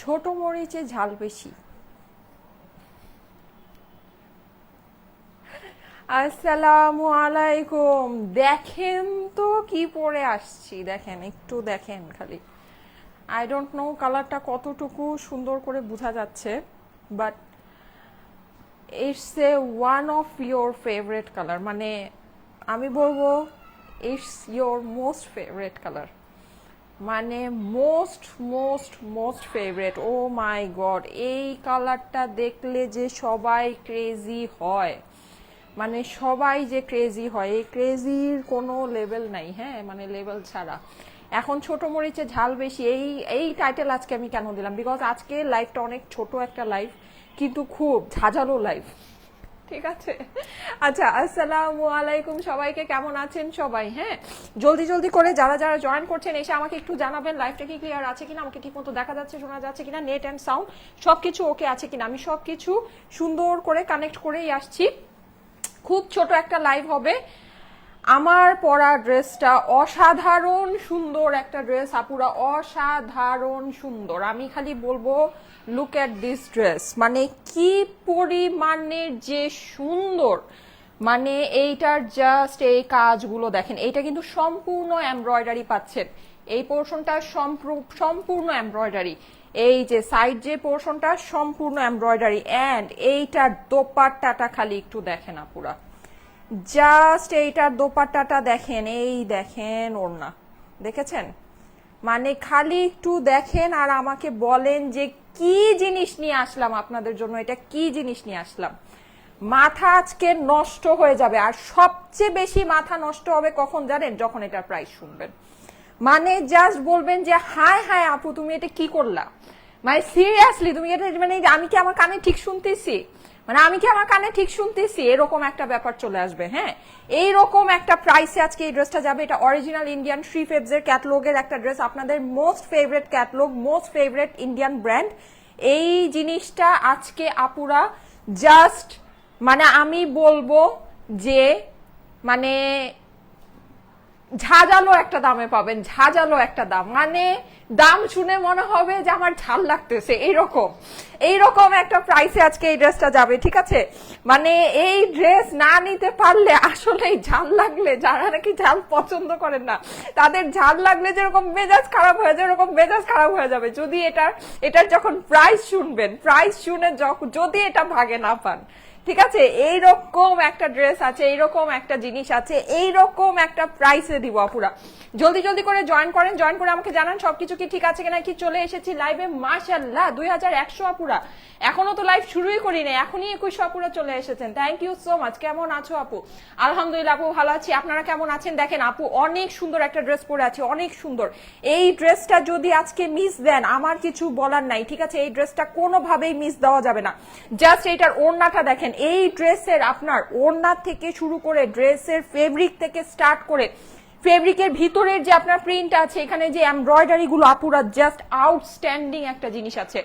ছোট মরিচে ঝাল বেশি। আসসালামু আলাইকুম। দেখেন তো কি পরে আসছি। দেখেন, একটু দেখেন খালি। আই ডোন্ট নো কালারটা কতটুকু সুন্দর করে বোঝা যাচ্ছে but it's a one of your favourite colour মানে আমি বলব it's your most favourite colour মানে most most most favourite oh my god এই কালারটা দেখলে যে সবাই ক্রেজি হয়। মানে সবাই যে ক্রেজি হয়, এই ক্রেজির কোনো লেভেল নাই হ্যাঁ? মানে লেভেল ছাড়া। এখন ছোট মরিচে ঝাল বেশি, এই এই টাইটেল আজকে আমি কেন দিলাম? বিকজ আজকে লাইফটা অনেক ছোট একটা লাইফ কিন্তু খুব ঝাঁঝালো লাইফ ঠিক আছে? আচ্ছা আসসালামু আলাইকুম। সবাইকে কেমন আছেন সবাই? হ্যাঁ? জলদি জলদি করে যারা যারা জয়েন করছেন, এসে আমাকে একটু জানাবেন লাইফটা কি ক্লিয়ার আছে কিনা, আমাকে ঠিক মতো দেখা যাচ্ছে, শোনা যাচ্ছে কিনা নেট অ্যান্ড সাউন্ড সবকিছু ওকে আছে কিনা? আমি সবকিছু সুন্দর করে কানেক্ট করেই আসছি। খুব ছোট একটা লাইভ হবে। আমার পরা ড্রেসটা অসাধারণ সুন্দর একটা ড্রেস আপুরা, অসাধারণ সুন্দর। আমি খালি বলব লুক অ্যাট দিস ড্রেস মানে কি পরিমাণে যে সুন্দর। মানে এইটার জাস্ট এই কাজগুলো দেখেন, এইটা কিন্তু সম্পূর্ণ এমব্রয়ডারি পাচ্ছেন। এই পোর্শনটা সম্পূর্ণ এমব্রয়ডারি এই যে সাইড যে পোর্শনটা সম্পূর্ণ এমব্রয়ডারি অ্যান্ড এইটার দোপাট্টাটা খালি একটু দেখেন আপুরা। জাস্ট এইটার দোপাট্টাটা দেখেন, এই দেখেন ওড়না। দেখেছেন? মানে খালি একটু দেখেন আর আমাকে বলেন যে কি জিনিস নিয়ে আসলাম আপনাদের জন্য? এটা কি জিনিস নিয়ে আসলাম? মাথা আজকে নষ্ট হয়ে যাবে। আর সবচেয়ে বেশি মাথা নষ্ট হবে কখন জানেন? যখন এটা প্রাইস শুনবেন। মানে জাস্ট বলবেন যে, হায় হায় আপু, তুমি এটা কি করলা? মানে সিরিয়াসলি তুমি এটা মানে আমি কি আমার কানে ঠিক শুনতেছি? মানে আমি কি আমার কানে ঠিক শুনতেছি? এরকম একটা ব্যাপার চলে আসবে হ্যাঁ? এইরকম একটা প্রাইসে আজকে এই ড্রেসটা যাবে। এটা অরিজিনাল ইন্ডিয়ান থ্রি ফেবসের ক্যাটলগের একটা ড্রেস আপনাদের most favourite catalogue most favourite Indian brand এই জিনিসটা আজকে আপুরা জাস্ট মানে আমি বলব যে মানে ঝাঁঝালো একটা দামে পাবেন, ঝাঁঝালো একটা দাম। মানে দাম শুনে মনে হবে যে আমার ঝাল লাগতেছে, এইরকম। এইরকম একটা প্রাইসে আজকে এই ড্রেসটা যাবে, ঠিক আছে? মানে এই ড্রেস না নিতে পারলে আসলে ঝাল লাগলে, যারা নাকি ঝাল পছন্দ করেন না, তাদের ঝাল লাগলে যেরকম মেজাজ খারাপ হয়ে যায় এরকম মেজাজ খারাপ হয়ে যাবে। যদি এটার এটার যখন প্রাইস শুনবেন প্রাইস শুনে যদি এটা ভাগে না পান ঠিক আছে? এইরকম একটা ড্রেস আছে, এইরকম একটা জিনিস আছে, এইরকম একটা প্রাইসে দিব আপুরা। জলদি জলদি করে জয়েন করেন জয়েন করে আমাকে জানান সবকিছু কি ঠিক আছে কিনা, কি চলে এসেছি লাইভে মাশাল্লাহ দুই হাজার একশো আপুরা। এখনও তো লাইভ শুরুই করি না এখনই একুশ আপুরা চলে এসেছেন। থ্যাংক ইউ সো মাচ কেমন আছো আপু? আলহামদুলিল্লাহ আপু ভালো আছি। আপনারা কেমন আছেন? দেখেন আপু অনেক সুন্দর একটা ড্রেস পরে আছে, অনেক সুন্দর। এই ড্রেসটা যদি আজকে মিস দেন, আমার কিছু বলার নাই, ঠিক আছে? এই ড্রেসটা কোনোভাবেই মিস দেওয়া যাবে না। জাস্ট এইটার ওড়নাটা দেখেন এই ড্রেসের আপনার ওড়না থেকে শুরু করে ড্রেসের ফেব্রিক থেকে স্টার্ট করে ফেব্রিকের ভিতরের যে আপনার প্রিন্ট আছে, এখানে যে এমব্রয়ডারি গুলো আপুরা জাস্ট আউটস্ট্যান্ডিং একটা জিনিস আছে।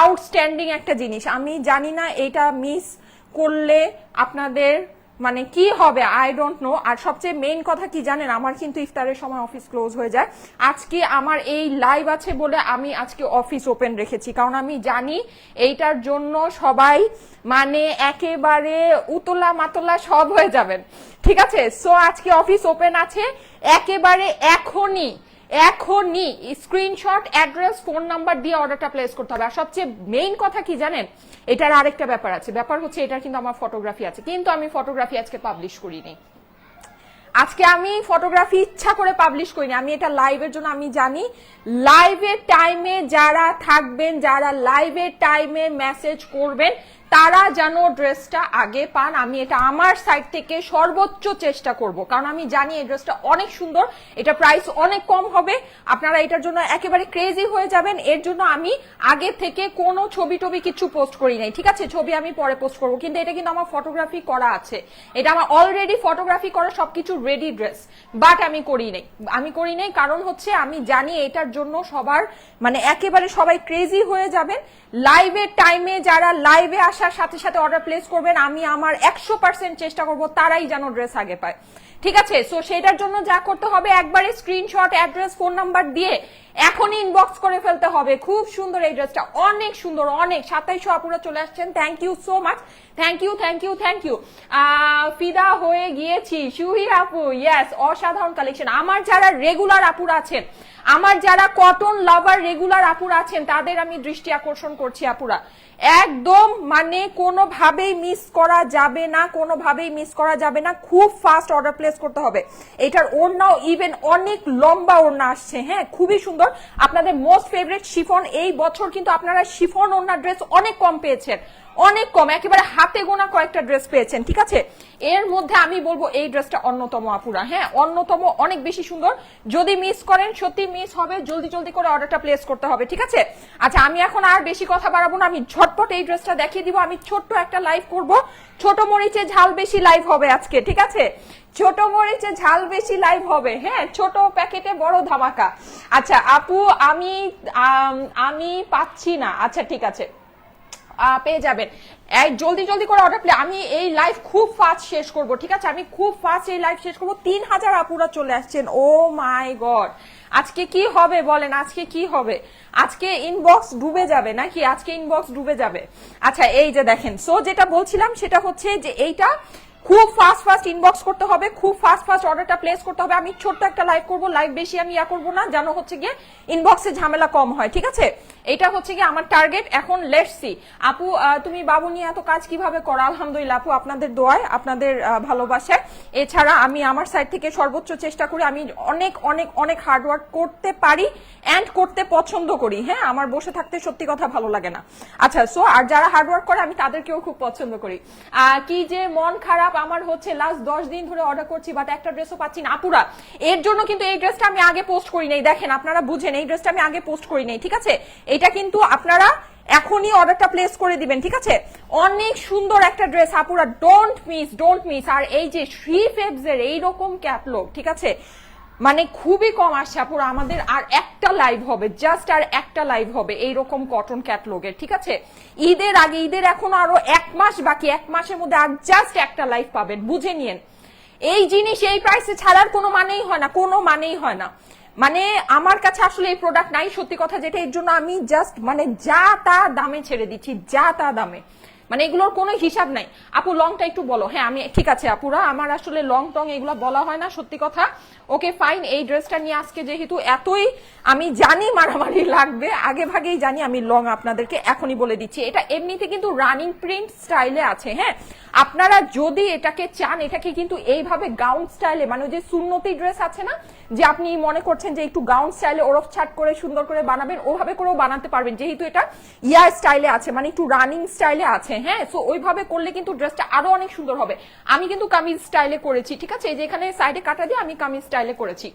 আউটস্ট্যান্ডিং একটা জিনিস। আমি জানি না এটা মিস করলে আপনাদের মানে কি হবে আই ডোন্ট নো আর সবচেয়ে মেইন কথা কি জানেন, আমার কিন্তু ইফতারের সময় অফিস ক্লোজ হয়ে যায়। আজকে আমার এই লাইভ আছে বলে আমি আজকে অফিস ওপেন রেখেছি। কারণ আমি জানি এইটার জন্য সবাই মানে একেবারে উতলা মাতলা সব হয়ে যাবেন। ঠিক আছে? সো আজকে অফিস ওপেন আছে। একেবারে এখনই এখনই স্ক্রিনশট অ্যাড্রেস ফোন নাম্বার দিয়ে অর্ডারটা প্লেস করতে হবে। আর সবচেয়ে মেইন কথা কি জানেন? এটার আরেকটা ব্যাপার আছে। ব্যাপার হচ্ছে এটার কিন্তু আমার ফটোগ্রাফি আছে। কিন্তু আমি ফটোগ্রাফি আজকে পাবলিশ করিনি। আজকে আমি ফটোগ্রাফি ইচ্ছা করে পাবলিশ করিনি। আমি এটা লাইভের জন্য আমি জানি লাইভের টাইমে যারা থাকবেন, যারা লাইভের টাইমে মেসেজ করবেন তারা যেন ড্রেসটা আগে পান, আমি এটা আমার সাইড থেকে সর্বোচ্চ চেষ্টা করব। কারণ আমি জানি এই ড্রেসটা অনেক সুন্দর, এটা প্রাইস অনেক কম হবে। আপনারা এটার জন্য একেবারে ক্রেজি হয়ে যাবেন। এর জন্য আমি আগে থেকে কোনো ছবি টবি কিছু পোস্ট করি নাই। ঠিক আছে? ছবি আমি পরে পোস্ট করব। কিন্তু এটা কিন্তু আমার ফটোগ্রাফি করা আছে। এটা আমার অলরেডি ফটোগ্রাফি করা সবকিছু রেডি ড্রেস বাট আমি করি নাই। আমি করি নাই কারণ হচ্ছে আমি জানি এটার জন্য সবার মানে একেবারে সবাই ক্রেজি হয়ে যাবেন। লাইভের টাইমে যারা লাইভে আসার সাথে সাথে অর্ডার প্লেস করবেন, আমি আমার একশো পার্সেন্ট চেষ্টা করব, তারাই যেন ড্রেস আগে পায়। ঠিক আছে? সো সেটার জন্য যা করতে হবে, একবারে স্ক্রিনশট অ্যাড্রেস ফোন নাম্বার দিয়ে এখনই ইনবক্স করে ফেলতে হবে। খুব সুন্দর এই ড্রেসটা অনেক সুন্দর, অনেক। সাতাইশো আপুরা চলে আসছেন। Thank you so much thank you thank you thank you ফিদা হয়ে গিয়েছি। সুহির আপু ইয়াস অসাধারণ কালেকশন আমার যারা রেগুলার আপুরা আছেন, আমার যারা কটন লাভার রেগুলার আপুরা আছেন, তাদের আমি দৃষ্টি আকর্ষণ করছি আপুরা। একদম মানে কোনোভাবেই মিস করা যাবে না, কোনোভাবেই মিস করা যাবে না। খুব ফাস্ট অর্ডার প্লেস করতে হবে। এটার ওড়নাও ইভেন অনেক লম্বা ওড়না আসছে হ্যাঁ? খুবই সুন্দর। আপনাদের মোস্ট ফেভারিট শিফন এই বছর কিন্তু আপনারা শিফন ওড়না ড্রেস অনেক কম পেয়েছেন। অনেক কম, একেবারে হাতে গোনা কয়েকটা ড্রেস পেয়েছেন, ঠিক আছে? এর মধ্যে আমি বলব এই ড্রেসটা অন্যতম আপুরা হ্যাঁ? অন্যতম, অনেক বেশি সুন্দর। যদি মিস করেন, সত্যি মিস হবে, জলদি জলদি করে অর্ডারটা প্লেস করতে হবে, ঠিক আছে? আচ্ছা আমি এখন আর বেশি কথা বাড়াবো না, আমি ঝটপট এই ড্রেসটা দেখিয়ে দিব, আমি ছোট্ট একটা লাইভ করব। ছোট মরিচে ঝাল বেশি লাইভ হবে আজকে, ঠিক আছে? ছোট মরিচে ঝাল বেশি লাইভ হবে হ্যাঁ? ছোট প্যাকেটে বড় ধামাকা। আচ্ছা আপু আমি আমি পাচ্ছি না। আচ্ছা ঠিক আছে। পেয়ে যাবেন। এই জলদি জলদি করে অর্ডার প্লে আমি এই লাইভ খুব ফাস্ট শেষ করব, ঠিক আছে? আমি খুব ফাস্ট এই লাইভ শেষ করব। তিন হাজার আপুরা চলে আসছেন। ও মাই গড আজকে কি হবে বলেন? আজকে কি হবে? আজকে ইনবক্স ডুবে যাবে নাকি? আজকে ইনবক্স ডুবে যাবে। আচ্ছা এই যে দেখেন সো যেটা বলছিলাম সেটা হচ্ছে যে এইটা খুব ফাস্ট ফাস্ট ইনবক্স করতে হবে, খুব ফাস্ট ফাস্ট অর্ডারটা প্লেস করতে হবে। আমি ছোট্ট একটা লাইভ করব লাইভ বেশি আমি ইয়া করব না, যেন হচ্ছে গিয়ে ইনবক্সে ঝামেলা কম হয়, ঠিক আছে? এটা হচ্ছে গিয়ে আমার টার্গেট এখন লেটস আপু তুমি বাবু নিয়ে এত কাজ কীভাবে করো? আলহামদুলিল্লাহ আপু, আপনাদের দোয়ায়, আপনাদের ভালোবাসায়। এছাড়া আমি আমার সাইড থেকে সর্বোচ্চ চেষ্টা করি, আমি অনেক অনেক অনেক হার্ডওয়ার্ক করতে পারি অ্যান্ড করতে পছন্দ করি। হ্যাঁ আমার বসে থাকতে সত্যি কথা ভালো লাগে না। আচ্ছা সো আর যারা হার্ডওয়ার্ক করে, আমি তাদেরকেও খুব পছন্দ করি। কি যে মন খারাপ আমার হচ্ছে লাস্ট দশ দিন ধরে অর্ডার করছি বাট একটা ড্রেসও পাচ্ছি না। আপুরা, এর জন্য কিন্তু এই ড্রেসটা আমি আগে পোস্ট করি নাই। দেখেন, আপনারা বুঝেন, এই ড্রেসটা আমি আগে পোস্ট করি নাই, ঠিক আছে? এটা কিন্তু আপনারা এখনই অর্ডারটা প্লেস করে দিবেন, ঠিক আছে? অনেক সুন্দর একটা ড্রেস আপুরা ডোন্ট মিস ডোন্ট মিস আর এই যে শ্রী ফেবস এর, এইরকম ক্যাটলগ ঠিক আছে? মানে খুবই কম আসছে আপুরা, আমাদের আর একটা লাইভ হবে জাস্ট আর একটা লাইভ হবে এইরকম কটন ক্যাটলগের ঠিক আছে? ঈদের আগে, ঈদের এখন আরও এক মাস বাকি, এক মাসের মধ্যে আর জাস্ট একটা লাইভ পাবেন, বুঝে নিয়েন। এই জিনিস, এই প্রাইসে ছাড়ার কোনো মানেই হয় না, কোনো মানেই হয় না। মানে আমার কাছে আসলে এই প্রোডাক্ট নাই, সত্যি কথা যেটা, এর জন্য আমি জাস্ট মানে যা তা দামে ছেড়ে দিচ্ছি, যা তা দামে। মানে এগুলোর কোনো হিসাব নাই। আপু লংটা একটু বলো। হ্যাঁ আমি, ঠিক আছে, আপুরা, আমার আসলে লং টং এগুলো বলা হয় না, সত্যি কথা। ওকে ফাইন এই ড্রেসটা নিয়ে আজকে যেহেতু এতই আমি জানি মারামারি লাগবে, আগে ভাগেই জানি আমি লং আপনাদেরকে এখনই বলে দিচ্ছি। এটা এমনিতে কিন্তু রানিং প্রিন্ট স্টাইলে আছে হ্যাঁ। আপনারা যদি এটাকে চান, এটাকে কিন্তু এইভাবে গাউন স্টাইলে মানে যে সুন্নতি ড্রেস আছে না, যে আপনি মনে করছেন যে একটু গাউন স্টাইলে ওরফ ছাট করে সুন্দর করে বানাবেন, ওভাবে করেও বানাতে পারবেন। যেহেতু এটা ইয়ার স্টাইলে আছে মানে একটু রানিং স্টাইলে আছে হ্যাঁ সো ওইভাবে করলে কিন্তু ড্রেসটা আরও অনেক সুন্দর হবে। আমি কিন্তু কামিজ স্টাইলে করেছি, ঠিক আছে? যে এখানে সাইডে কাটা দিয়ে আমি কামিজ স্টাইলে করেছি।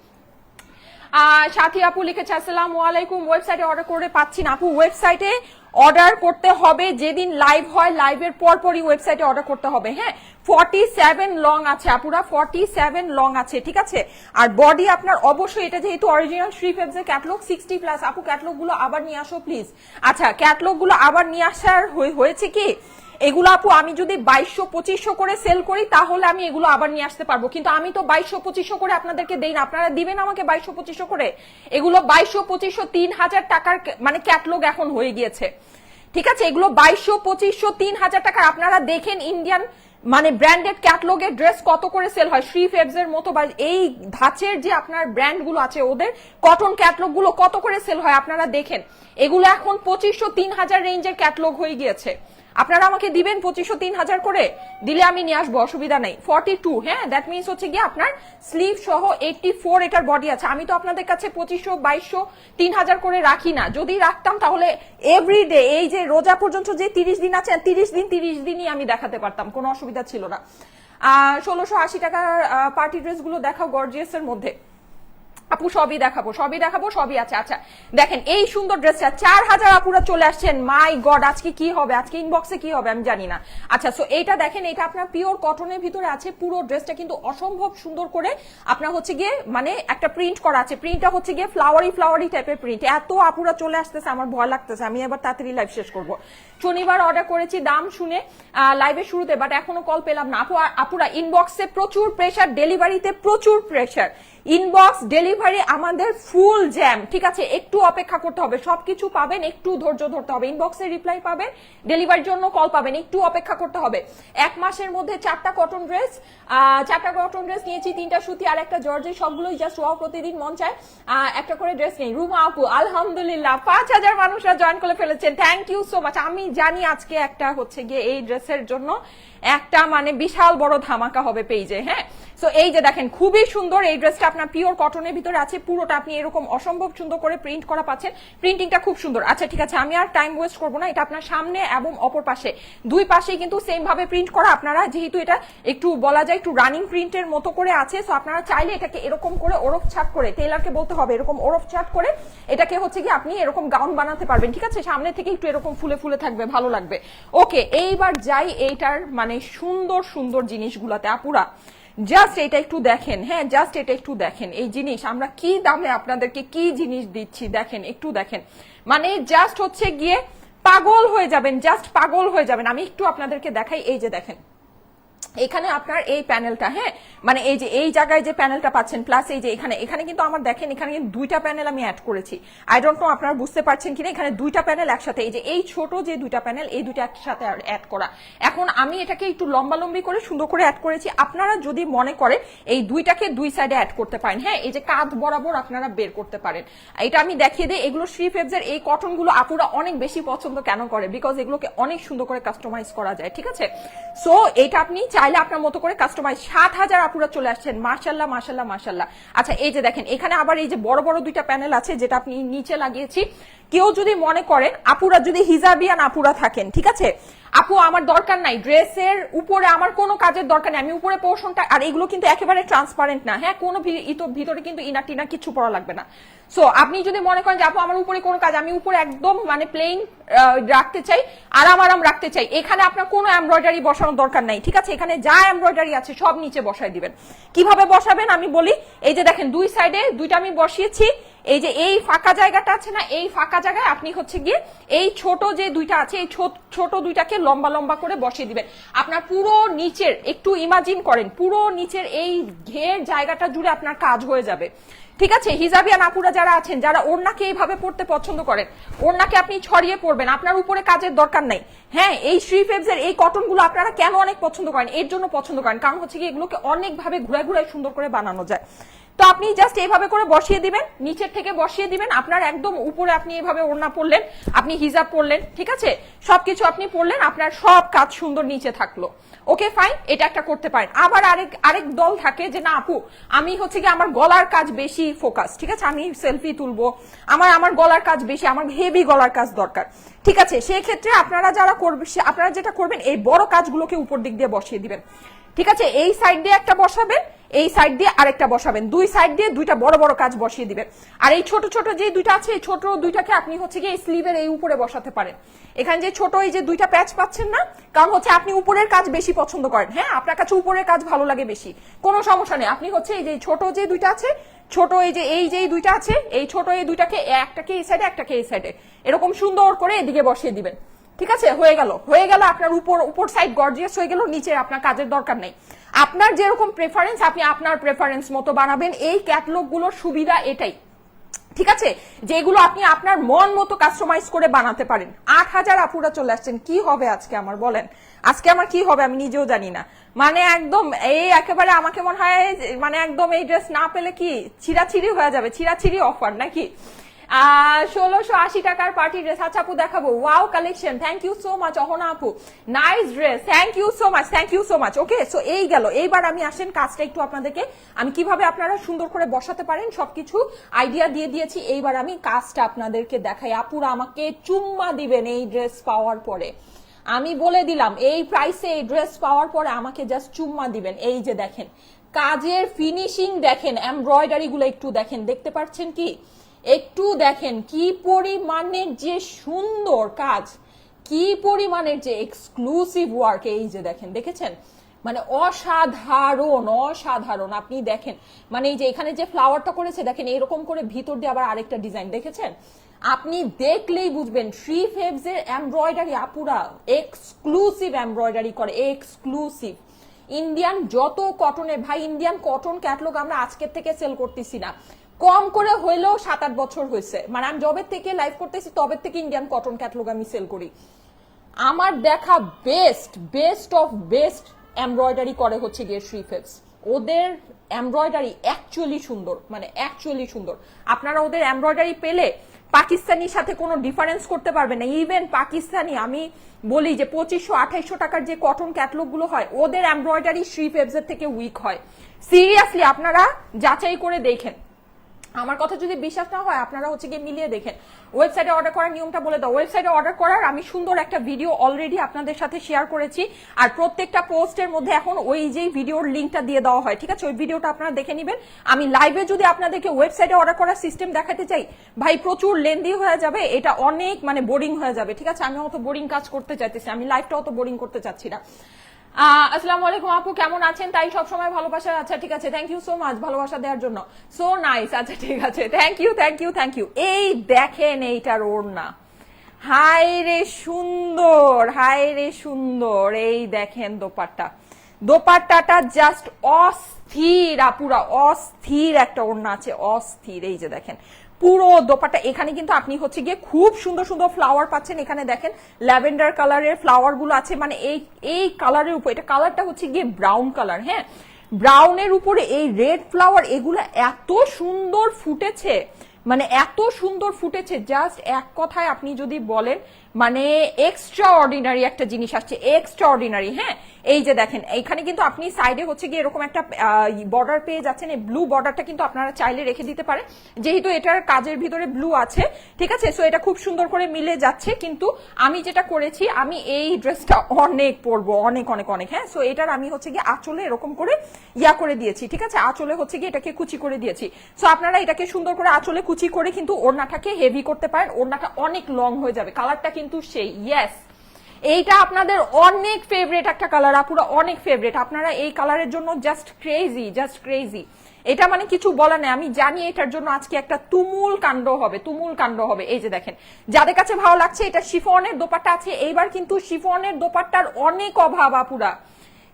সাথী আপু লিখেছে, আসসালাম আলাইকুম ওয়েবসাইটে অর্ডার করে পাচ্ছি না আপু। ওয়েবসাইটে অর্ডার করতে হবে, যেদিন লাইভ হয় লাইভের পর পরই ওয়েবসাইটে অর্ডার করতে হবে। হ্যাঁ ফর্টি সেভেন লং আছে, আপুরা ফর্টি সেভেন লং আছে, ঠিক আছে? আর বডি আপনার অবশ্যই, এটা যেহেতু অরিজিনাল শ্রী ফেবস এর ক্যাটলগ সিক্সটি প্লাস আপু ক্যাটলগগুলো আবার নিয়ে আসো প্লিজ আচ্ছা ক্যাটলগগুলো আবার নিয়ে আসার হয়ে- হয়েছে কি? এগুলো আপু, আমি যদি বাইশশো, পঁচিশশো করে সেল করি, তাহলে আমি এগুলো আবার নিয়ে আসতে পারব। কিন্তু আমি তো বাইশশো, পঁচিশশো করে আপনাদেরকে দেই না। আপনারা দিবেন আমাকে বাইশশো, পঁচিশশো করে? এগুলো বাইশশো, পঁচিশশো, তিন হাজার টাকার মানে ক্যাটলগ এখন হয়ে গিয়েছে। ঠিক আছে, এগুলো বাইশশো, পঁচিশশো, তিন হাজার টাকা। আপনারা দেখেন ইন্ডিয়ান মানে ব্র্যান্ডেড ক্যাটলগের ড্রেস কত করে সেল হয়। শ্রী ফেবস এর মতো বা এই ধাঁচের যে আপনার ব্র্যান্ডগুলো আছে ওদের কটন ক্যাটলগগুলো কত করে সেল হয় আপনারা দেখেন। এগুলো এখন পঁচিশশো, তিন হাজার রেঞ্জের ক্যাটলগ হয়ে গিয়েছে। আপনারা আমাকে দিবেন পঁচিশশো তিন হাজার করে, দিলে আমি নিয়ে আসব, অসুবিধা নেই। ফর্টি টু হ্যাঁ? দ্যাট মিনস হচ্ছে গিয়ে আপনার স্লিভ সহ এইটটি ফোর এটার বডি আছে। আমি তো আপনাদের কাছে পঁচিশশো, বাইশশো, তিন হাজার করে রাখি না। যদি রাখতাম তাহলে এভরিডে এই যে রোজা পর্যন্ত যে তিরিশ দিন আছে, তিরিশ দিন, তিরিশ দিনই আমি দেখাতে পারতাম। কোনো অসুবিধা ছিল না। ষোলোশো আশি টাকার পার্টি ড্রেসগুলো দেখাও গর্জিয়াস এর মধ্যে। আপু, সবই দেখাবো সবই দেখাবো, সবই আছে। আচ্ছা দেখেন, এই সুন্দর ড্রেসটা চার হাজার আপুরা চলে আসছেন। মাই গড আজকে কি হবে? আজকে ইনবক্সে কি হবে? আমি জানি না। আচ্ছা সো এইটা দেখেন, এটা আপনার পিওর কটনের ভিতরে আছে। পুরো ড্রেসটা কিন্তু অসম্ভব সুন্দর করে আপনার হচ্ছে গিয়ে মানে একটা প্রিন্ট করা আছে। প্রিন্টটা হচ্ছে গিয়ে ফ্লাওয়ারি ফ্লাওয়ারি টাইপের প্রিন্ট এত আপুরা চলে আসতেছে, আমার ভয় লাগতেছে। আমি এবার তাড়াতাড়ি লাইভ শেষ করব। শনিবার অর্ডার করেছি, দাম শুনে লাইভের শুরুতে বাট এখনও কল পেলাম না। আপু আপুরা ইনবক্সে প্রচুর প্রেশার ডেলিভারিতে প্রচুর প্রেশার ইনবক্স ডেলিভারি আমাদের ফুল জ্যাম ঠিক আছে? একটু অপেক্ষা করতে হবে, সবকিছু পাবেন, একটু ধৈর্য ধরতে হবে। ইনবক্সে রিপ্লাই পাবেন ডেলিভারির জন্য কল পাবেন, একটু অপেক্ষা করতে হবে। এক মাসের মধ্যে চারটা কটন ড্রেস চারটা কটন ড্রেস নিয়েছি, তিনটা সুতি, আর একটা জর্জি, সবগুলোই জাস্ট ওয়াও প্রতিদিন মন চায়। একটা করে ড্রেস নেই। রুমা আপু, আলহামদুলিল্লাহ, পাঁচ হাজার মানুষরা জয়েন করে ফেলেছেন। থ্যাংক ইউ সো মাচ আমি জানি আজকে একটা হচ্ছে গিয়ে এই ড্রেসের জন্য। একটা মানে বিশাল বড় ধামাকা হবে পেজে হ্যাঁ? সো এই যে দেখেন, খুবই সুন্দর এই ড্রেসটা আপনার পিওর কটনের ভিতরে আছে, পুরোটা আপনি এরকম অসম্ভব সুন্দর করে প্রিন্ট করা পাচ্ছেন। প্রিন্টিংটা খুব সুন্দর। আচ্ছা ঠিক আছে, আমি আর টাইম ওয়েস্ট করব না, এটা আপনার সামনে এবং অপর পাশে। দুই পাশেই কিন্তু সেম ভাবে প্রিন্ট করা, আপনারা যেহেতু এটা একটু বলা যায় একটু রানিং প্রিন্টের মতো করে আছে সো আপনারা চাইলে এটাকে এরকম করে ওরফ ছাট করে টেলারকে বলতে হবে, এরকম ওরফ ছাট করে, এটাকে হচ্ছে কি আপনি এরকম গাউন বানাতে পারবেন, ঠিক আছে? সামনে থেকে একটু এরকম ফুলে ফুলে থাকবে, ভালো লাগবে। ওকে এইবার যাই এইটার মানে সুন্দর সুন্দর জিনিসগুলাতে আপুরা জাস্ট এটা একটু দেখেন হ্যাঁ জাস্ট এটা একটু দেখেন, এই জিনিস, আমরা কি দামে আপনাদেরকে কি জিনিস দিচ্ছি, দেখেন, একটু দেখেন মানে জাস্ট হচ্ছে গিয়ে পাগল হয়ে যাবেন জাস্ট পাগল হয়ে যাবেন, আমি একটু আপনাদেরকে দেখাই, এই যে দেখেন এখানে আপনার এই প্যানেলটা হ্যাঁ? মানে এই যে, এই জায়গায় যে প্যানেলটা পাচ্ছেন প্লাস এই যে এখানে এখানে কিন্তু আমার দেখেন, এখানে কিন্তু দুইটা প্যানেল আমি অ্যাড করেছি। আই ডোন্ট নো আপনারা বুঝতে পারছেন কিনা, এখানে দুইটা প্যানেল একসাথে। এই যে, এই ছোট যে দুইটা প্যানেল, এই দুইটা একসাথে অ্যাড করা। এখন আমি এটাকে একটু লম্বা লম্বি করে সুন্দর করে অ্যাড করেছি। আপনারা যদি মনে করেন এই দুইটাকে দুই সাইডে অ্যাড করতে পারেন হ্যাঁ? এই যে কাঁধ বরাবর আপনারা বের করতে পারেন। এটা আমি দেখিয়ে দিই, এগুলো শ্রী ফেবজের এই কটনগুলো আপুরা অনেক বেশি পছন্দ কেন করে? বিকজ এগুলোকে অনেক সুন্দর করে কাস্টমাইজ করা যায়, ঠিক আছে? সো এটা আপনি চাইলে আপনার মতো করে কাস্টমাইজ সাত হাজার আপুরা চলে আসছেন। মার্শাল্লাহ মার্শাল্লাহ মার্শাল্লাহ আচ্ছা এই যে দেখেন, এখানে আবার এই যে বড় বড় দুইটা প্যানেল আছে, যেটা আপনি নিচে লাগিয়েছি। কেউ যদি মনে করেন, আপুরা যদি হিজাবিয়ান আপুরা থাকেন, ঠিক আছে? আপু, আমার দরকার নাই। ড্রেসের উপরে আমার কোনো কাজের দরকার নেই। আমি উপরে পোর্শনটা আর এগুলো কিন্তু একেবারে ট্রান্সপারেন্ট না। হ্যাঁ কোনো ভিতরে কিন্তু ইনার টিনার কিছু পড়া লাগবে না। সো আপনি যদি মনে করেন যে, আপু, আমার উপরে কোনো কাজ, আমি উপরে একদম মানে প্লেন রাখতে চাই, আরাম আরাম রাখতে চাই, এখানে আপনার কোনো এমব্রয়ডারি বসানোর দরকার নাই, ঠিক আছে? এখানে যা এমব্রয়ডারি আছে সব নিচে বসাই দিবেন। কীভাবে বসাবেন? আমি বলি, এই যে দেখেন, দুই সাইডে দুইটা আমি বসিয়েছি, এই যে এই ফাঁকা জায়গাটা আছে না, এই ফাঁকা জায়গায় আপনি হচ্ছে গিয়ে এই ছোট যে দুইটা আছে, এই ছোট দুইটাকে লম্বা লম্বা করে বসিয়ে দিবেন। আপনার পুরো নিচের, একটু ইমাজিন করেন, পুরো নিচের এই ঘের জায়গাটা জুড়ে আপনার কাজ হয়ে যাবে। ঠিক আছে হিজাবিয়া নাপুরা যারা আছেন, যারা ওড়নাকে এইভাবে পড়তে পছন্দ করেন ওড়নাকে আপনি ছড়িয়ে পড়বেন, আপনার উপরে কাজের দরকার নাই। হ্যাঁ এই শ্রী ফেবসের এই কটনগুলো আপনারা কেন অনেক পছন্দ করেন? এর জন্য পছন্দ করেন। কারণ হচ্ছে কি, এগুলোকে অনেকভাবে ঘুরে ঘুরে সুন্দর করে বানানো যায়। তো আপনি জাস্ট এইভাবে করে বসিয়ে দিবেন, নিচের থেকে বসিয়ে দিবেন, আপনার একদম উপরে আপনি এভাবে ওড়না পরলেন, আপনি হিজাব পরলেন, ঠিক আছে? সবকিছু আপনি পরলেন, আপনার সব কাজ সুন্দর নিচে থাকল। ওকে ফাইন এটা একটা করতে পারেন। আবার আরেক আরেক দল থাকে যে, না, আপু, আমি হচ্ছে কি আমার গলার কাজ বেশি ফোকাস ঠিক আছে? আমি সেলফি তুলবো, আমার আমার গলার কাজ বেশি, আমার হেভি গলার কাজ দরকার। ঠিক আছে? সেই ক্ষেত্রে আপনারা যারা করবে আপনারা যেটা করবেন, এই বড় কাজগুলোকে উপর দিক দিয়ে বসিয়ে দিবেন। ঠিক আছে? এই সাইড দিয়ে একটা বসাবেন এই সাইড দিয়ে আরেকটা বসাবেন। দুই সাইড দিয়ে দুইটা বড় বড় কাজ বসিয়ে দিবেন। আর এই ছোট ছোট যে দুইটা আছে, এই ছোট দুইটাকে আপনি হচ্ছে গিয়ে স্লিভের এই উপরে বসাতে পারেন। এখানে যে ছোট এই যে দুইটা প্যাচ পাচ্ছেন না, কারণ হচ্ছে আপনি উপরের কাজ বেশি পছন্দ করেন। হ্যাঁ আপনার কাছে উপরের কাজ ভালো লাগে বেশি। কোনো সমস্যা নেই। আপনি হচ্ছে এই যে ছোট যে দুইটা আছে, ছোট এই যে এই যে দুইটা আছে, এই ছোট এই দুইটাকে একটাকে এই সাইডে একটাকে এই সাইডে এরকম সুন্দর করে এদিকে বসিয়ে দিবেন। ঠিক আছে? হয়ে গেল। হয়ে গেল আপনার উপর উপর সাইড গর্জিয়াস হয়ে গেল, নিচে আপনার কাজের দরকার নেই। আপনার যেরকম প্রেফারেন্স আপনি আপনার প্রেফারেন্স মতো বানাবেন। এই ক্যাটলগগুলোর সুবিধা এটাই। ঠিক আছে? যেগুলো আপনি আপনার মন মতো কাস্টমাইজ করে বানাতে পারেন। আট হাজার আপুরা চলে আসছেন। কি হবে আজকে আমার বলেন? আজকে আমার কি হবে আমি নিজেও জানি না। মানে একদম এই একেবারে আমাকে মনে হয় মানে একদম এই ড্রেস না পেলে কি ছিঁড়াছিড়ি হয়ে যাবে? ছিঁড়াছিড়ি অফার নাকি? ষোলোশো আশি টাকার পার্টি ড্রেস আচ্ছা আপু, দেখাবো। Wow collection thank you so much Ahona আপু। Nice dress thank you so much thank you so much okay so এই গেল। এইবার আমি আসেন কাজটা একটু আপনাদেরকে। আমি কীভাবে আপনারা সুন্দর করে বসাতে পারেন সবকিছু আইডিয়া দিয়ে দিয়েছি। এইবার আমি কাজটা আপনাদেরকে দেখাই। আপুরা আমাকে চুম্মা দিবেন এই ড্রেস পাওয়ার পরে। আমি বলে দিলাম, এই প্রাইসে এই ড্রেস পাওয়ার পরে আমাকে জাস্ট চুম্মা দিবেন। এই যে দেখেন, কাজের ফিনিশিং দেখেন এমব্রয়ডারি গুলো একটু দেখেন। দেখতে পাচ্ছেন কি? একটু দেখেন কি পরিমাণের যে সুন্দর কাজ, কি পরিমাণের যে এক্সক্লুসিভ ওয়ার্ক এই যে দেখেন, দেখেছেন? মানে অসাধারণ অসাধারণ। আপনি দেখেন মানে এই যে এখানে যে ফ্লাওয়ারটা করেছে, দেখেন, এরকম করে ভিতর দিয়ে আবার আরেকটা ডিজাইন দেখেছেন? আপনি দেখলেই বুঝবেন থ্রি ফেভস এর এমব্রয়ডারি আপুরা এক্সক্লুসিভ এমব্রয়ডারি করে এক্সক্লুসিভ ইন্ডিয়ান যত কটনে ভাই ইন্ডিয়ান কটন ক্যাটলগ আমরা আজকের থেকে সেল করতেছি না। কম করে হইলেও সাত আট বছর হয়েছে। মানে আমি জবের থেকে লাইভ করতেছি, তবে থেকে ইন্ডিয়ান কটন ক্যাটলগ আমি সেল করি। আমার দেখা best best of best embroidery করে হচ্ছে গিয়ে শ্রীফেক্স ওদের এমব্রয়ডারি অ্যাকচুয়ালি সুন্দর মানে অ্যাকচুয়ালি সুন্দর। আপনারা ওদের এমব্রয়ডারি পেলে পাকিস্তানির সাথে কোনো ডিফারেন্স করতে পারবে না। ইভেন পাকিস্তানি, আমি বলি যে পঁচিশশো, আঠাইশশো টাকার যে কটন ক্যাটলগগুলো হয়, ওদের এমব্রয়ডারি শ্রীফেবস এর থেকে উইক হয়। সিরিয়াসলি আপনারা যাচাই করে দেখেন। আমার কথা যদি বিশ্বাস না হয়, আপনারা হচ্ছে গিয়ে মিলিয়ে দেখেন। ওয়েবসাইটে অর্ডার করার নিয়মটা বলে দাও। ওয়েবসাইটে অর্ডার করার আমি সুন্দর একটা ভিডিও অলরেডি আপনাদের সাথে শেয়ার করেছি। আর প্রত্যেকটা পোস্টের মধ্যে এখন ওই যে ভিডিওর লিঙ্কটা দিয়ে দেওয়া হয়, ঠিক আছে? ওই ভিডিওটা আপনারা দেখে নেবেন। আমি লাইভে যদি আপনাদেরকে ওয়েবসাইটে অর্ডার করার সিস্টেম দেখাতে চাই, ভাই, প্রচুর লেন্দি হয়ে যাবে। এটা অনেক মানে বোরিং হয়ে যাবে, ঠিক আছে? আমি অত বোরিং কাজ করতে চাইতেছি আমি লাইভটা অত বোরিং করতে চাচ্ছি না। আসসালামু আলাইকুম আপু, কেমন আছেন? তাই সবসময় ভালোবাসা আচ্ছা ঠিক আছে থ্যাংক ইউ সো মাচ ভালোবাসা দেওয়ার জন্য। সো নাইস আচ্ছা ঠিক আছে thank you thank you thank you এই দেখেন এইটার ওড়না। হাই রে সুন্দর হাই রে সুন্দর, এই দেখেন দোপাট্টা। দোপাট্টাটা জাস্ট অস্থির, আপুরা, অস্থির একটা ওড়না আছে, অস্থির, এই যে দেখেন। পুরো দোপাটা এখানে কিন্তু আপনি হচ্ছে গিয়ে খুব সুন্দর সুন্দর ফ্লাওয়ার পাচ্ছেন। এখানে দেখেন ল্যাভেন্ডার কালারের ফ্লাওয়ারগুলো আছে। মানে এই এই কালারের উপর, এটা কালারটা হচ্ছে গিয়ে ব্রাউন কালার হ্যাঁ? ব্রাউনের উপরে এই রেড ফ্লাওয়ার এগুলো এত সুন্দর ফুটেছে। মানে এত সুন্দর ফুটেছে। জাস্ট এক কথায় আপনি যদি বলেন মানে এক্সট্রা অর্ডিনারি একটা জিনিস আসছে এক্সট্রা অর্ডিনারি হ্যাঁ? এই যে দেখেন, এইখানে কিন্তু আপনি সাইডে হচ্ছে গিয়ে এরকম একটা বর্ডার পেয়ে যাচ্ছেন, এই ব্লু বর্ডারটা কিন্তু আপনারা চাইলে রেখে দিতে পারেন। যেহেতু এটার কাজের ভিতরে ব্লু আছে, ঠিক আছে? সো এটা খুব সুন্দর করে মিলে যাচ্ছে, কিন্তু আমি যেটা করেছি, আমি এই ড্রেসটা অনেক পরবো, অনেক অনেক অনেক হ্যাঁ? সো এটার আমি হচ্ছে গিয়ে আঁচলে এরকম করে ইয়া করে দিয়েছি, ঠিক আছে? আঁচলে হচ্ছে গিয়ে এটাকে কুচি করে দিয়েছি। সো আপনারা এটাকে সুন্দর করে আঁচলে কুচি করে কিন্তু ওড়নাটাকে হেভি করতে পারেন, ওড়নাটা অনেক লং হয়ে যাবে কালারটা কিন্তু সেই ইয়েস এইটা আপনাদের অনেক ফেভারেট একটা কালার আপুরা অনেক ফেভারেট আপনারা এই কালারের জন্য জাস্ট ক্রেজি জাস্ট ক্রেজি এটা মানে কিছু বলা নেই, আমি জানি এটার জন্য আজকে একটা তুমুল কাণ্ড হবে, তুমুল কাণ্ড হবে। এই যে দেখেন, যাদের কাছে ভালো লাগছে, এটা শিফনের দোপাট্টা আছে। এইবার কিন্তু শিফনের দোপাট্টার অনেক অভাব, আপুরা।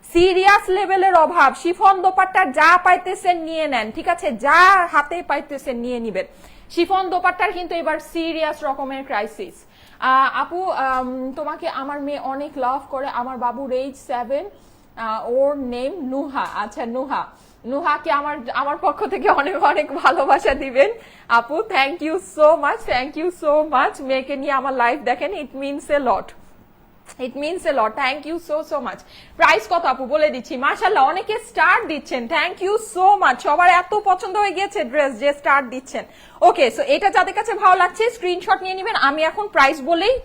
সিরিয়াস লেভেলের অভাব। শিফন দোপাট্টা যা পাইতেছেন নিয়ে নেন, ঠিক আছে? যা হাতে পাইতেছেন নিয়ে নিবেন। শিফন দোপাট্টার কিন্তু এবার সিরিয়াস রকমের ক্রাইসিস আপু তোমাকে আমার মেয়ে অনেক লাভ করে। আমার বাবুর এইজ সেভেন ওর নেম নুহা। আচ্ছা নুহা। নুহাকে আমার আমার পক্ষ থেকে অনেক অনেক ভালোবাসা দিবেন। আপু thank you so much thank you so much মেয়েকে নিয়ে আমার লাইফ দেখেন it means a lot it means a lot thank you so so much price কত আপু? বলে দিচ্ছি। মাশাল্লাহ অনেকে স্টার দিচ্ছেন। থ্যাংক ইউ সো মাচ সবার এত পছন্দ হয়ে গিয়েছে ড্রেস যে স্টার দিচ্ছেন। ওকে সো এটা যাদের কাছে ভালো লাগছে স্ক্রিনশট নিয়ে নেবেন। আমি এখন প্রাইস বলেই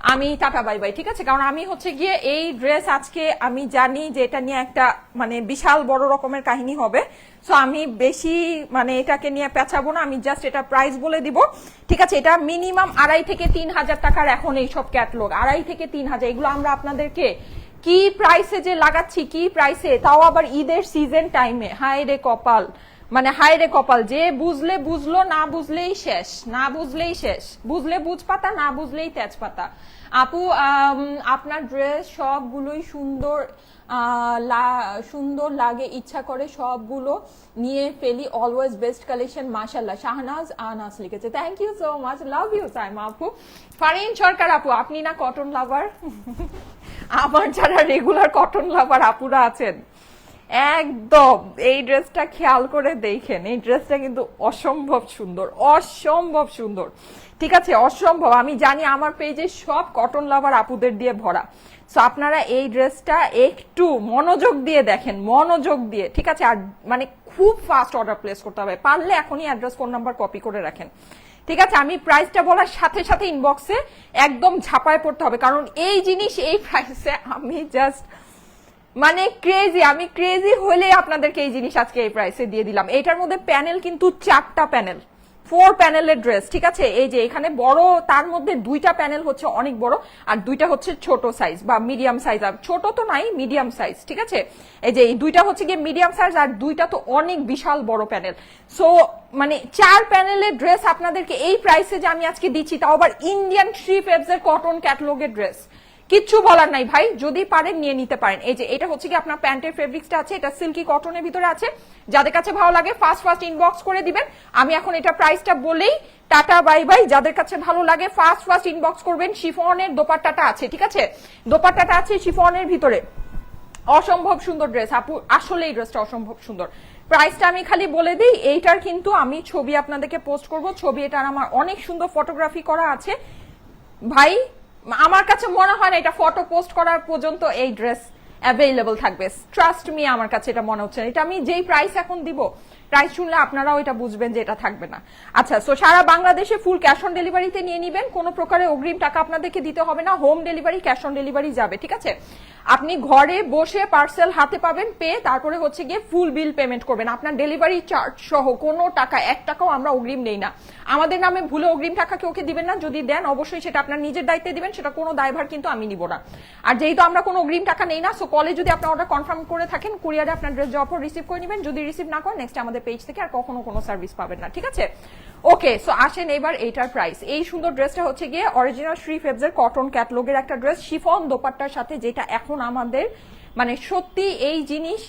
আমি টাটা, বাই বাই, ঠিক আছে? কারণ আমি হচ্ছে গিয়ে এই ড্রেস আজকে আমি জানি যে এটা নিয়ে একটা মানে বিশাল বড় রকমের কাহিনী হবে। সো আমি বেশি মানে এটাকে নিয়ে পেঁচাবো না। আমি জাস্ট এটা প্রাইস বলে দিব। ঠিক আছে, এটা মিনিমাম আড়াই থেকে তিন হাজার টাকার এখন এইসব ক্যাটলগ আড়াই থেকে তিন হাজার, এগুলো আমরা আপনাদেরকে কি প্রাইসে যে লাগাচ্ছি, কি প্রাইসে তাও আবার ঈদের সিজন টাইমে হায় রে কপাল। মানে হাই রে কপাল, যে বুঝলে বুঝলো, না বুঝলেই শেষ, না বুঝলেই শেষ। বুঝলে বুঝ পাতা না বুঝলেই তেজপাতা। আপু আপনার ড্রেস সবগুলোই সুন্দর সুন্দর লাগে, ইচ্ছা করে সবগুলো নিয়ে ফেলি অলওয়েজ বেস্ট কালেকশন মাশাল্লাহ শাহনাজ আনাস লিখেছে thank you so much love you Saima আপু। ফারিন সরকার আপু, আপনি না কটন লাভার আমার যারা রেগুলার কটন লাভার আপুরা আছেন। একদম। এই ড্রেসটা খেয়াল করে দেখেন, এই ড্রেসটা কিন্তু অসম্ভব সুন্দর অসম্ভব সুন্দর। ঠিক আছে, অসম্ভব। আমি জানি আমার পেজে সব কটন লাভার আপুদের দিয়ে ভরা। সো আপনারা এই ড্রেসটা একটু মনোযোগ দিয়ে দেখেন, মনোযোগ দিয়ে। ঠিক আছে, আর মানে খুব ফাস্ট অর্ডার প্লেস করতে হবে। পারলে এখনই অ্যাড্রেস ফোন নাম্বার কপি করে রাখেন। ঠিক আছে, আমি প্রাইসটা বলার সাথে সাথে ইনবক্সে একদম ঝাপায় পড়তে হবে। কারণ এই জিনিস, এই প্রাইসে আমি জাস্ট মানে ক্রেজি আমি ক্রেজি হলে আপনাদেরকে এই জিনিস আজকে এই প্রাইসে দিয়ে দিলাম। এটার মধ্যে প্যানেল কিন্তু চারটা প্যানেল ফোর প্যানেলের ড্রেস ঠিক আছে? এই যে এখানে বড়, তার মধ্যে দুইটা প্যানেল হচ্ছে অনেক বড়, আর দুইটা হচ্ছে ছোট সাইজ বা মিডিয়াম সাইজ আর ছোট তো নাই মিডিয়াম সাইজ ঠিক আছে? এই যে এই দুইটা হচ্ছে গিয়ে মিডিয়াম সাইজ আর দুইটা তো অনেক বিশাল বড় প্যানেল সো মানে চার প্যানেলের ড্রেস আপনাদেরকে এই প্রাইসে যে আমি আজকে দিচ্ছি, তাও আবার ইন্ডিয়ান থ্রি ফেবস এর কটন ক্যাটলগের ড্রেস কিচ্ছু বলার নাই ভাই, যদি পারেন নিয়ে নিতে পারেন। এই যে, এটা হচ্ছে কি আপনার প্যান্টের ফেব্রিক্সটা আছে, এটা সিল্কি কটনের ভিতরে আছে। যাদের কাছে ভালো লাগে ফার্স্ট ফার্স্ট ইনবক্স করে দিবেন। আমি এখন এটা প্রাইসটা বলেই টাটা বাই বাই যাদের কাছে ভালো লাগে ফার্স্ট ফার্স্ট ইনবক্স করবেন। শিফনের দোপাট্টাটা আছে, ঠিক আছে? দোপাট্টাটা আছে শিফনের ভিতরে। অসম্ভব সুন্দর ড্রেস আপু আসলে এই ড্রেসটা অসম্ভব সুন্দর। প্রাইসটা আমি খালি বলে দিই, এইটার কিন্তু আমি ছবি আপনাদেরকে পোস্ট করব। ছবি এটার আমার অনেক সুন্দর ফটোগ্রাফি করা আছে। ভাই আমার কাছে মনে হয় না এটা ফটো পোস্ট করার পর্যন্ত এই ড্রেস অ্যাভেলেবল থাকবে ট্রাস্ট মি আমার কাছে এটা মনে হচ্ছে না। এটা আমি যেই প্রাইস এখন দিব প্রাইস শুনলে আপনারাও এটা বুঝবেন যে এটা থাকবে না। আচ্ছা সো সারা বাংলাদেশে ফুল ক্যাশ অন ডেলিভারিতে নিয়ে নিবেন, কোনো প্রকারে অগ্রিম টাকা আপনাদেরকে দিতে হবে না home delivery cash on delivery যাবে, ঠিক আছে? আপনি ঘরে বসে পার্সেল হাতে পাবেন, পেয়ে তারপরে হচ্ছে গিয়ে ফুল বিল পেমেন্ট করবেন। আপনার ডেলিভারি চার্জ সহ কোনো টাকা, এক টাকাও আমরা অগ্রিম নেই না। আমাদের নামে ভুলে অগ্রিম টাকা কেউ ওকে দিবেন না, যদি দেন অবশ্যই সেটা আপনার নিজের দায়িত্বে দিবেন, সেটা কোনো দায়ভার কিন্তু আমি নিব না। আর যেহেতু আমরা কোনো অগ্রিম টাকা নেই না সো কলে যদি আপনার অর্ডার কনফার্ম করে থাকেন কুরিয়ারে আপনার ড্রেস পর রিসিভ করে নেবেন, যদি রিসিভ না করেন নেক্সট আমাদের পেজ থেকে আর কখনো কোনো সার্ভিস পাবেন না, ঠিক আছে? ওকে সো আসেন এবার এইটার প্রাইস এই সুন্দর ড্রেসটা হচ্ছে গিয়ে অরিজিনাল শ্রী ফেবজের কটন ক্যাটলগের একটা ড্রেস শিফন দোপাট্টার সাথে যেটা এখন আমাদের মানে সত্যি এই জিনিস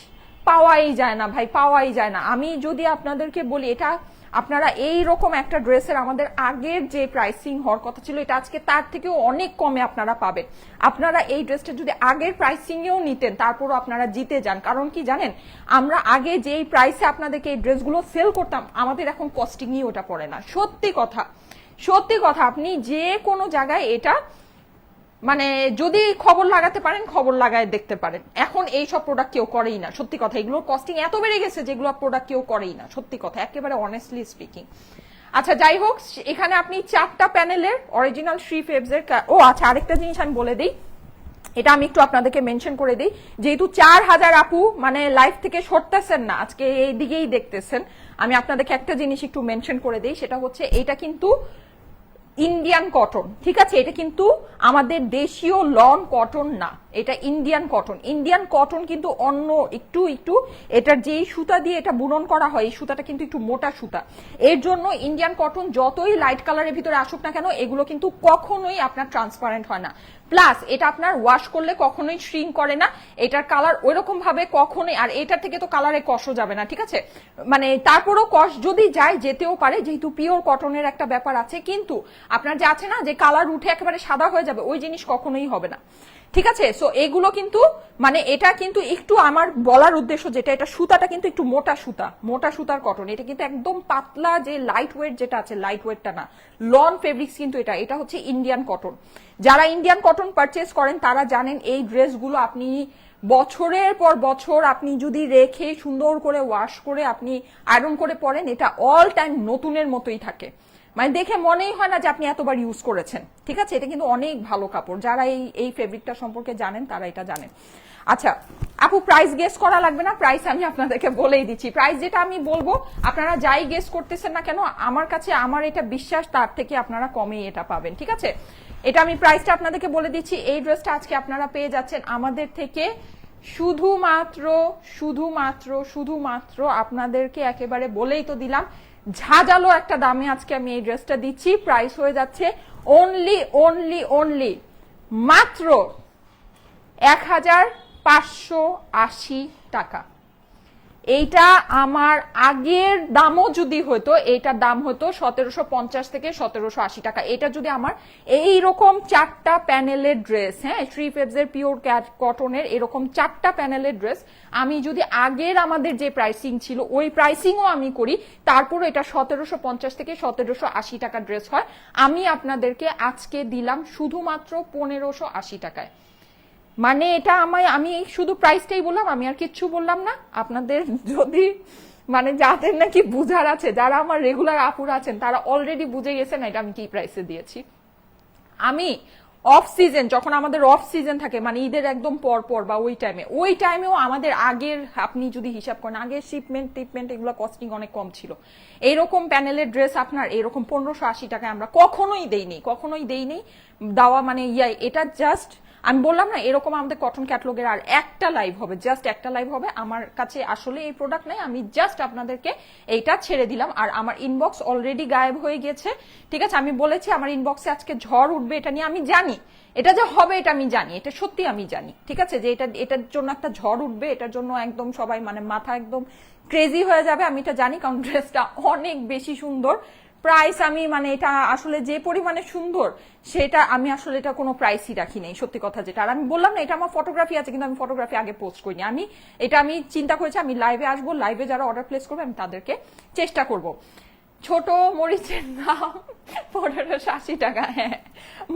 পাওয়াই যায় না ভাই, পাওয়াই যায় না। আমি যদি আপনাদেরকে বলি, এটা আপনারা এই রকম একটা ড্রেসের আমাদের আগের যে প্রাইসিং হওয়ার কথা ছিল, এটা আজকে তার থেকেও অনেক কমে আপনারা পাবেন। আপনারা এই ড্রেসটা যদি আগের প্রাইসিং এও নিতেন, তারপরও আপনারা জিতে যান। কারণ কি জানেন, আমরা আগে যেই প্রাইসে আপনাদেরকে এই ড্রেসগুলো সেল করতাম, আমাদের এখন কস্টিংই ওটা পড়ে না। সত্যি কথা সত্যি কথা, আপনি যে কোনো জায়গায় এটা মানে যদি খবর লাগাতে পারেন, খবর লাগায় দেখতে পারেন। এখন এই সব প্রোডাক্ট কেউ করেই না, সত্যি কথা। এগুলোর কস্টিং এত বেড়ে গেছে যেগুলো প্রোডাক্ট কেউ করেই না, সত্যি কথা। একেবারে অনেস্টলি স্পিকিং আচ্ছা যাই হোক, এখানে আপনি চারটা প্যানেলের অরিজিনাল শ্রী ফেবস এর ও আচ্ছা আরেকটা জিনিস আমি বলে দিই। এটা আমি একটু আপনাদেরকে মেনশন করে দিই। যেহেতু চার হাজার আপু মানে লাইফ থেকে সরতেছেন না, আজকে এই দিকেই দেখতেছেন। আমি আপনাদেরকে একটা জিনিস একটু মেনশন করে দিই, সেটা হচ্ছে এটা কিন্তু ইন্ডিয়ান কটন ঠিক আছে? এটা কিন্তু আমাদের দেশীয় লন কটন না। এটা ইন্ডিয়ান কটন ইন্ডিয়ান কটন কিন্তু অন্য একটু একটু এটার যেই সুতা দিয়ে এটা বুনন করা হয়, এই সুতাটা কিন্তু একটু মোটা সুতা। এর জন্য ইন্ডিয়ান কটন যতই লাইট কালারের ভিতরে আসুক না কেন, এগুলো কিন্তু কখনোই আপনার ট্রান্সপারেন্ট হয় না। প্লাস এটা আপনার ওয়াশ করলে কখনোই শ্রিং করে না। এটার কালার ওইরকম ভাবে কখনোই, আর এটার থেকে তো কালারে কষও যাবে না, ঠিক আছে? মানে তারপরও কষ যদি যায়, যেতেও পারে, যেহেতু পিওর কটনের একটা ব্যাপার আছে। কিন্তু আপনার যে আছে না, যে কালার উঠে একেবারে সাদা হয়ে যাবে, ওই জিনিস কখনোই হবে না। ঠিক আছে? সো এগুলো কিন্তু মানে এটা কিন্তু একটু আমার বলার উদ্দেশ্য যেটা, এটা সুতাটা কিন্তু একটু মোটা সুতা, মোটা সুতার কটন এটা কিন্তু একদম পাতলা যে লাইট ওয়েট যেটা আছে লাইট ওয়েটটা না। লন ফেব্রিক্স কিন্তু এটা এটা হচ্ছে ইন্ডিয়ান কটন যারা ইন্ডিয়ান কটন পারচেস করেন, তারা জানেন এই ড্রেসগুলো আপনি বছরের পর বছর আপনি যদি রেখে সুন্দর করে ওয়াশ করে আপনি আয়রন করে পরেন, এটা অল টাইম নতুনের মতোই থাকে। মানে দেখে মনেই হয় না যে আপনি এতবার ইউজ করেছেন। ঠিক আছে? এটা কিন্তু অনেক ভালো কাপড়। যারা এই এই ফেব্রিকটা সম্পর্কে জানেন, তারা এটা জানেন। আচ্ছা আপু প্রাইস গেস করা লাগবে না? প্রাইস আমি আপনাদেরকে বলেই দিচ্ছি। প্রাইস যেটা আমি বলব, আপনারা যাই গেস করতেছেন না কেন, আমার কাছে আমার এটা বিশ্বাস, তার থেকে আপনারা কমেই এটা পাবেন। ঠিক আছে? এটা আমি প্রাইসটা আপনাদেরকে বলে দিচ্ছি। এই ড্রেসটা আজকে আপনারা পেয়ে যাচ্ছেন। আমাদের থেকে শুধুমাত্র শুধুমাত্র শুধুমাত্র আপনাদেরকে একেবারে বলেই তো দিলাম। ঝাঁঝালো একটা দামে আজকে আমি এই ড্রেসটা দিচ্ছি। প্রাইস হয়ে যাচ্ছে অনলি অনলি অনলি মাত্র এক হাজার পাঁচশো আশি টাকা। এইটা আমার আগের দামও যদি হতো, এইটার দাম হতো সতেরোশো পঞ্চাশ থেকে সতেরোশো আশি টাকা। এটা যদি আমার এই রকম চারটা প্যানেলের ড্রেস হ্যাঁ থ্রি ফেবসের পিওর কটনের এরকম চারটা প্যানেলের ড্রেস, আমি যদি আগের আমাদের যে প্রাইসিং ছিল, ওই প্রাইসিংও আমি করি তারপর এটা সতেরোশো পঞ্চাশ থেকে সতেরোশো আশি টাকা ড্রেস হয়। আমি আপনাদেরকে আজকে দিলাম শুধুমাত্র পনেরোশো আশি টাকায়। মানে এটা আমায়, আমি শুধু প্রাইসটাই বললাম, আমি আর কিচ্ছু বললাম না। আপনাদের যদি মানে যাদের নাকি বুঝার আছে, যারা আমার রেগুলার আপুর আছেন, তারা অলরেডি বুঝে গেছেন এটা আমি কি প্রাইসে দিয়েছি। আমি অফ সিজন যখন আমাদের অফ সিজন থাকে মানে ঈদের একদম পর পর বা ওই টাইমে ওই টাইমেও আমাদের আগের, আপনি যদি হিসাব করেন, আগের শিপমেন্ট টিপমেন্ট এগুলো কস্টিং অনেক কম ছিল। এইরকম প্যানেলের ড্রেস আপনার এরকম পনেরোশো আশি টাকায় আমরা কখনোই দেইনি কখনোই দেইনি। দেওয়া মানে ইয়া, এটা জাস্ট আমি বললাম না, এরকম আমাদের কটন ক্যাটলগের আর একটা লাইভ হবে জাস্ট একটা লাইভ হবে। আমার কাছে আসলে এই প্রোডাক্ট নাই, আমি জাস্ট আপনাদেরকে এইটা ছেড়ে দিলাম। আর আমার ইনবক্স অলরেডি গায়েব হয়ে গেছে। ঠিক আছে, আমি বলেছি, আমার ইনবক্সে আজকে ঝড় উঠবে, এটা নিয়ে আমি জানি। এটা যে হবে, এটা আমি জানি, এটা সত্যি আমি জানি। ঠিক আছে, যে এটা, এটার জন্য একটা ঝড় উঠবে, এটার জন্য একদম সবাই মানে মাথা একদম ক্রেজি হয়ে যাবে, আমি এটা জানি, কারণ ড্রেসটা অনেক বেশি সুন্দর। প্রাইস আমি মানে এটা আসলে যে পরিমাণে সুন্দর, সেটা আমি আসলে এটা কোনো প্রাইসই রাখি নাই, সত্যি কথা যেটা। আর আমি বললাম না, এটা আমার ফটোগ্রাফি আছে, কিন্তু আমি ফটোগ্রাফি আগে পোস্ট করিনি। আমি, এটা আমি চিন্তা করেছি, আমি লাইভে আসব লাইভে যারা অর্ডার প্লেস করবে, আমি তাদেরকে চেষ্টা করব। ছোট মরিচের দাম পনেরোশো আশি টাকা হ্যাঁ।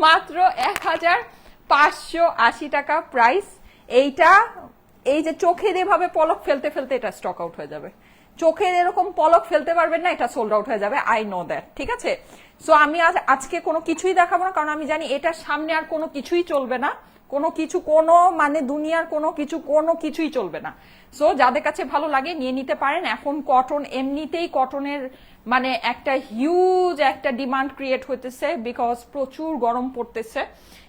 মাত্র এক হাজার পাঁচশো আশি টাকা প্রাইস এইটা, এই যে চোখের এভাবে পলক ফেলতে ফেলতে এটা স্টক আউট হয়ে যাবে। চোখের এরকম পলক ফেলতে পারবেন না, এটা সোল্ড আউট হয়ে যাবে আই নো দ্যাট ঠিক আছে? সো আমি আজ, আজকে কোনো কিছুই দেখাবো না, কারণ আমি জানি এটার সামনে আর কোনো কিছুই চলবে না। কোনো কিছু কোনো মানে দুনিয়ার কোনো কিছু কোনো কিছুই চলবে না। সো যাদের কাছে ভালো লাগে নিয়ে নিতে পারেন। এখন কটন এমনিতেই কটনের মানে একটা হিউজ একটা ডিমান্ড ক্রিয়েট হইতেছে বিকজ প্রচুর গরম পড়তেছে।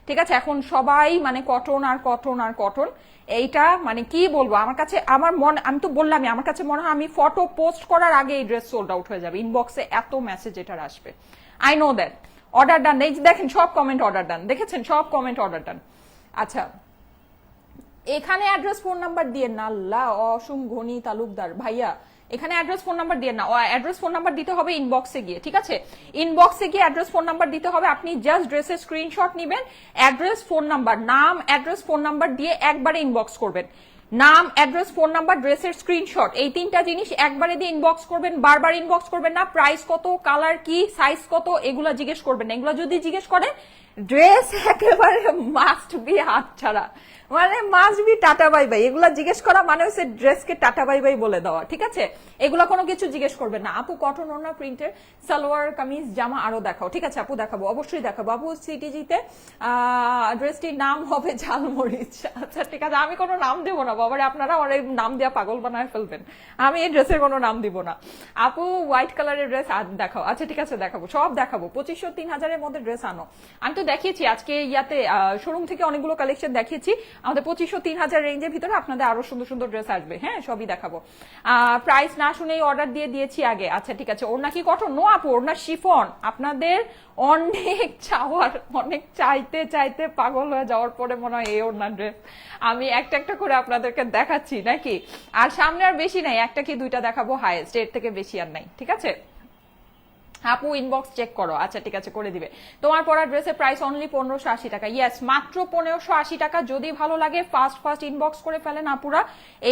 ঠিক আছে, এখন সবাই মানে কটন আর কটন আর কটন এইটা মানে কি বলব? আমার কাছে, আমার মন, আমি তো বললামই, আমার কাছে মনে হয় আমি ফটো পোস্ট করার আগে এই ড্রেস সোল্ড আউট হয়ে যাবে। ইনবক্সে এত মেসেজ এটার আসবে। I know that order done এই দেখেন, সব কমেন্ট অর্ডার ডান দেখেছেন? সব কমেন্ট অর্ডার ডান আচ্ছা এখানে অ্যাড্রেস ফোন নাম্বার দিয়ে না আল্লাহ অসুম ঘনি, তালুকদার, ভাইয়া, এখানে অ্যাড্রেস ফোন নাম্বার দিয়ে না অ্যাড্রেস ফোন নাম্বার দিতে হবে ইনবক্সে গিয়ে, ঠিক আছে? ইনবক্সে গিয়ে অ্যাড্রেস ফোন নাম্বার দিতে হবে, আপনি জাস্ট ড্রেসের স্ক্রিনশট নেবেন অ্যাড্রেস ফোন নাম্বার নাম অ্যাড্রেস ফোন নাম্বার দিয়ে একবারে ইনবক্স করবেন। নাম অ্যাড্রেস ফোন নাম্বার ড্রেসের স্ক্রিনশট এই তিনটা জিনিস একবারে দিয়ে ইনবক্স করবেন, বারবার ইনবক্স করবেন না প্রাইস কত কালার কি সাইজ কত, এগুলো জিজ্ঞেস করবেন এগুলো যদি জিজ্ঞেস করেন ড্রেস একেবারে মাস্ট বি হাত ছাড়া। মানে must be tata bye bye. এগুলা জিজ্ঞেস করা মানে হচ্ছে ড্রেসকে টাটা বাই বাই বলে দেওয়া, ঠিক আছে? এগুলো কোনো কিছু জিজ্ঞেস করবেন না। আপু কটন ওনা প্রিন্টের সালোয়ার, কামিজ, জামা আরও দেখাও, ঠিক আছে? আপু দেখাবো, অবশ্যই দেখাবো। আপু সিটিজিতে ড্রেসটির নাম হবে ঝালমরিচ। আচ্ছা ঠিক আছে, আমি কোনো নাম দেবো না, বাবারে, আপনারা আমার এই নাম দেওয়া পাগল বানায় ফেলবেন। আমি এই ড্রেসের কোনো নাম দিব না। আপু হোয়াইট কালারের ড্রেস দেখাও। আচ্ছা ঠিক আছে, দেখাবো, সব দেখাবো। পঁচিশশো তিন হাজারের মধ্যে ড্রেস আনো। আমি তো দেখিয়েছি, আজকে ইয়াতে শোরুম থেকে অনেকগুলো কালেকশন দেখিয়েছি। আমাদের পঁচিশশো তিন হাজার রেঞ্জের ভিতরে আপনাদের আরও সুন্দর সুন্দর ড্রেস আসবে। হ্যাঁ সবই দেখাবো। প্রাইস না শুনেই অর্ডার দিয়ে দিয়েছি আগে। আচ্ছা ঠিক আছে। ওর নাকি কঠোর? নো আপু ওর না শিফন। আপনাদের অনেক চাওয়ার, অনেক চাইতে চাইতে পাগল হয়ে যাওয়ার পরে মনে হয় এই ওড়না ড্রেস আমি একটা একটা করে আপনাদেরকে দেখাচ্ছি, নাকি? আর সামনে আর বেশি নাই। একটা কি দুইটা দেখাবো? হায়েস্ট এর থেকে বেশি আর নাই। ঠিক আছে? আপু ইনবক্স চেক করো। আচ্ছা ঠিক আছে, করে দিবে। তোমার পরা ড্রেসের প্রাইস অনলি পনেরোশো আশি টাকা। ইয়েস মাত্র পনেরোশো আশি টাকা। যদি ভালো লাগে ফার্স্ট ফার্স্ট ইনবক্স করে ফেলেন আপুরা।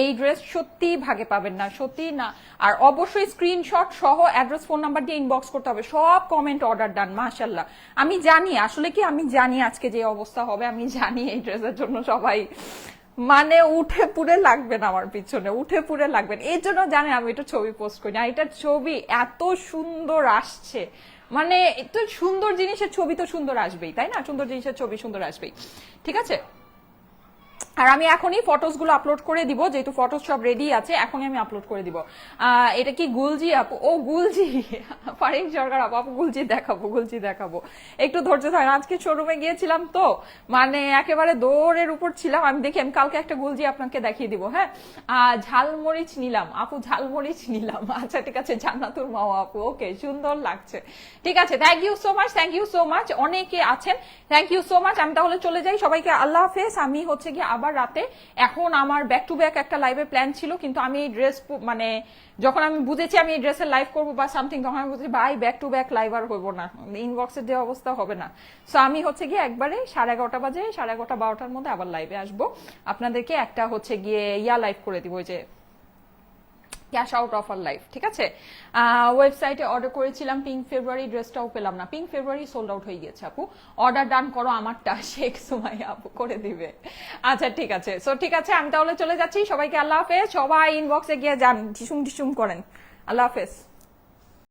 এই ড্রেস সত্যি ভাগে পাবেন না, সত্যি না। আর অবশ্যই স্ক্রিনশট সহ অ্যাড্রেস ফোন নাম্বার দিয়ে ইনবক্স করতে হবে। সব কমেন্ট অর্ডার ডান মাশাল্লাহ আমি জানি, আসলে কি আমি জানি আজকে যে অবস্থা হবে, আমি জানি এই ড্রেসের জন্য সবাই মানে উঠে পুরে লাগবেন আমার পিছনে, উঠে পুরে লাগবেন। এই জন্য জানেন আমি এটা ছবি পোস্ট করি। না এটা ছবি এত সুন্দর আসছে। মানে এত সুন্দর জিনিসের ছবি তো সুন্দর আসবেই, তাই না? সুন্দর জিনিসের ছবি সুন্দর আসবেই। ঠিক আছে? আর আমি এখনই ফটোসগুলো আপলোড করে দিব, যেহেতু ফটোস সব রেডি আছে, এখনই আমি আপলোড করে দিব। এটা কি গুলজি আপু? ও গুলজি। ফারিন সরকার আপু আপু গুলজি দেখাবো গুলজি দেখাবো। একটু ধৈর্য ধরেন, আজকে শোরুমে গিয়েছিলাম তো মানে একেবারে দৌড়ের উপর ছিলাম। আমি দেখি, আমি কালকে একটা গুলজি আপনাকে দেখিয়ে দিব হ্যাঁ? ঝালমরিচ নিলাম। আপু, ঝালমরিচ নিলাম। আচ্ছা ঠিক আছে, জান্নাতুর মাও আপু, ওকে, সুন্দর লাগছে। ঠিক আছে thank you so much thank you so much অনেকে আছেন থ্যাংক ইউ সো মাচ আমি তাহলে চলে যাই, সবাইকে আল্লাহ হাফেজ। আমি হচ্ছে গিয়ে আবার রাতে। এখন আমার ব্যাক টু ব্যাক একটা লাইভের প্ল্যান ছিল, কিন্তু আমি এই ড্রেস মানে যখন আমি বুঝেছি আমি এই ড্রেসের লাইভ করব বা সামথিং তখন আমি বুঝেছি ভাই ব্যাক টু ব্যাক লাইভ আর হইব না। ইনবক্সের যে অবস্থা হবে না। সো আমি হচ্ছে গিয়ে একবারে সাড়ে এগারোটা বাজে, সাড়ে এগারোটা বারোটার মধ্যে আবার লাইভে আসব। আপনাদেরকে একটা হচ্ছে গিয়ে ইয়া লাইভ করে দিব, ওই যে ক্যাশ আউট অফ আর লাইফ, ঠিক আছে? ওয়েবসাইটে অর্ডার করেছিলাম পিঙ্ক ফেব্রুয়ারি ড্রেসটাও পেলাম না। পিঙ্ক ফেব্রুয়ারি সোল্ড আউট হয়ে গেছে আপু। অর্ডার ডান করো আমারটা শেখ সুমাই আপু করে দিবে। আচ্ছা ঠিক আছে। সো ঠিক আছে, আমি তাহলে চলে যাচ্ছি। সবাইকে আল্লাহ হাফেজ। সবাই ইনবক্সে গিয়ে যান। ঢিসুম ঢিসুম করেন। আল্লাহ হাফেজ।